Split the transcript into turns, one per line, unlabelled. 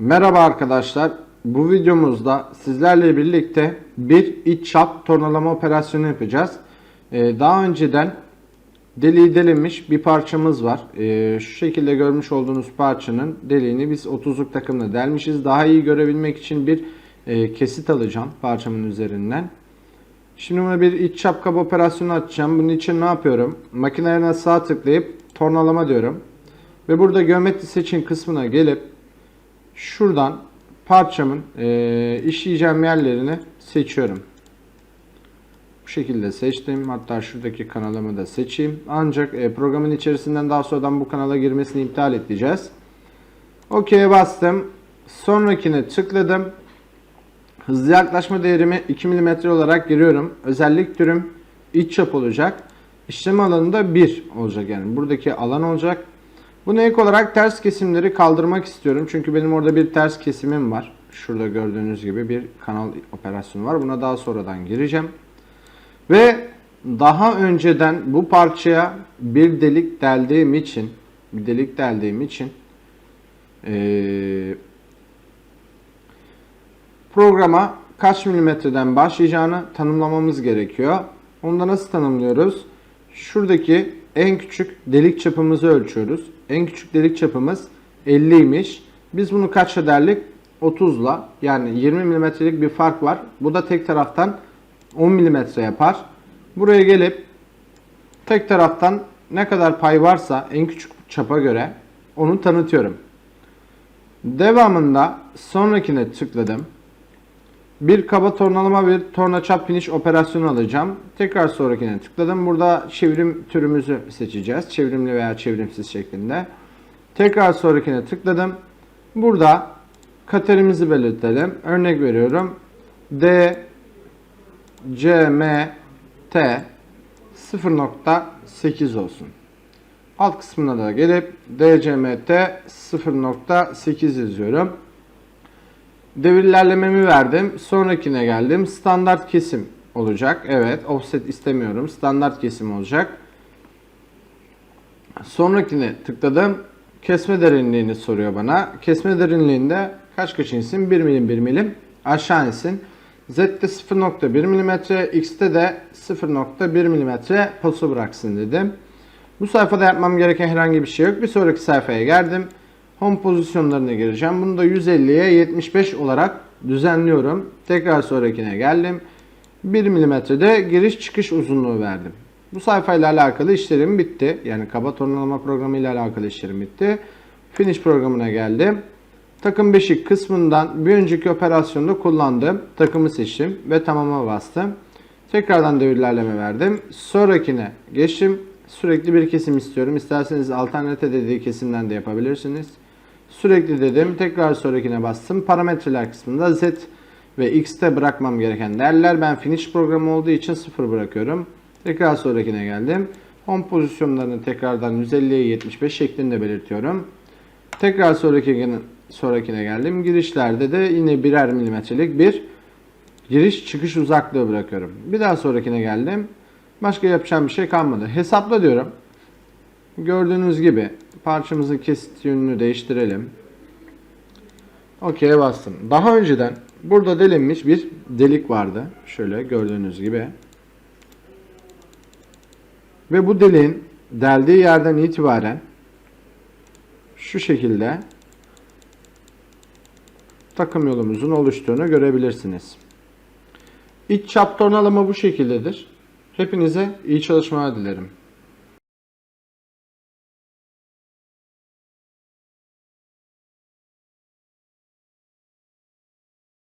Merhaba arkadaşlar. Bu videomuzda sizlerle birlikte bir iç çap tornalama operasyonu yapacağız. Ee, daha önceden deliği delinmiş bir parçamız var. Ee, şu şekilde görmüş olduğunuz parçanın deliğini biz 30'luk takımla delmişiz. Daha iyi görebilmek için bir e, kesit alacağım parçamın üzerinden. Şimdi buna bir iç çap kaba operasyonu açacağım. Bunun için ne yapıyorum? Makinelerine sağ tıklayıp tornalama diyorum. Ve burada geometri seçin kısmına gelip şuradan parçamın e, işleyeceğim yerlerini seçiyorum. Bu şekilde seçtim. Hatta şuradaki kanalımı da seçeyim. Ancak e, programın içerisinden daha sonradan bu kanala girmesini iptal edeceğiz. OK'ye bastım. Sonrakine tıkladım. Hızlı yaklaşma değerimi 2 mm olarak giriyorum. Özellik türüm iç çap olacak. İşlem alanı da 1 olacak yani. Buradaki alan olacak. Buna ek olarak ters kesimleri kaldırmak istiyorum. Çünkü benim orada bir ters kesimim var. Şurada gördüğünüz gibi bir kanal operasyonu var. Buna daha sonradan gireceğim. Ve daha önceden bu parçaya bir delik deldiğim için bir delik deldiğim için eee programa kaç milimetreden başlayacağını tanımlamamız gerekiyor. Onu da nasıl tanımlıyoruz? Şuradaki en küçük delik çapımızı ölçüyoruz. En küçük delik çapımız 50'ymiş. Biz bunu kaçla derlik? 30'la. Yani 20 milimetrelik bir fark var. Bu da tek taraftan 10 milimetre yapar. Buraya gelip tek taraftan ne kadar pay varsa en küçük çapa göre onu tanıtıyorum. Devamında sonrakine tıkladım. Bir kaba tornalama bir torna çap finish operasyonu alacağım. Tekrar sonrakine tıkladım. Burada çevrim türümüzü seçeceğiz. Çevrimli veya çevrimsiz şeklinde. Tekrar sonrakine tıkladım. Burada katerimizi belirtelim. Örnek veriyorum. D C M T 0.8 olsun. Alt kısmına da gelip DCMT 0.8 yazıyorum. Devir ilerlememi verdim. Sonrakine geldim. Standart kesim olacak. Evet, offset istemiyorum. Standart kesim olacak. Sonrakine tıkladım. Kesme derinliğini soruyor bana. Kesme derinliğinde kaç kaç insin? 1 milim 1 milim aşağı insin. Z'de 0.1 mm, X'te de 0.1 mm paso bıraksın dedim. Bu sayfada yapmam gereken herhangi bir şey yok. Bir sonraki sayfaya geldim. Home pozisyonlarına gireceğim. Bunu da 150'ye 75 olarak düzenliyorum. Tekrar sonrakine geldim. 1 milimetrede giriş çıkış uzunluğu verdim. Bu sayfayla alakalı işlerim bitti. Yani kaba tornalama programı ile alakalı işlerim bitti. Finish programına geldim. Takım beşik kısmından bir önceki operasyonda kullandığım takımı seçtim ve tamama bastım. Tekrardan devir ilerleme verdim. Sonrakine geçtim. Sürekli bir kesim istiyorum. İsterseniz alternate dediği kesimden de yapabilirsiniz. Sürekli dedim. Tekrar sonrakine bastım. Parametreler kısmında Z ve X'te bırakmam gereken değerler. Ben finish programı olduğu için 0 bırakıyorum. Tekrar sonrakine geldim. Home pozisyonlarını tekrardan 150'ye 75 şeklinde belirtiyorum. Tekrar sonrakine, sonrakine geldim. Girişlerde de yine birer milimetrelik bir giriş çıkış uzaklığı bırakıyorum. Bir daha sonrakine geldim. Başka yapacağım bir şey kalmadı. Hesapla diyorum. Gördüğünüz gibi parçamızın kesit yönünü değiştirelim. OK'ye bastım. Daha önceden burada delinmiş bir delik vardı. Şöyle gördüğünüz gibi. Ve bu deliğin deldiği yerden itibaren şu şekilde takım yolumuzun oluştuğunu görebilirsiniz. İç çap tornalama bu şekildedir. Hepinize iyi çalışmalar dilerim.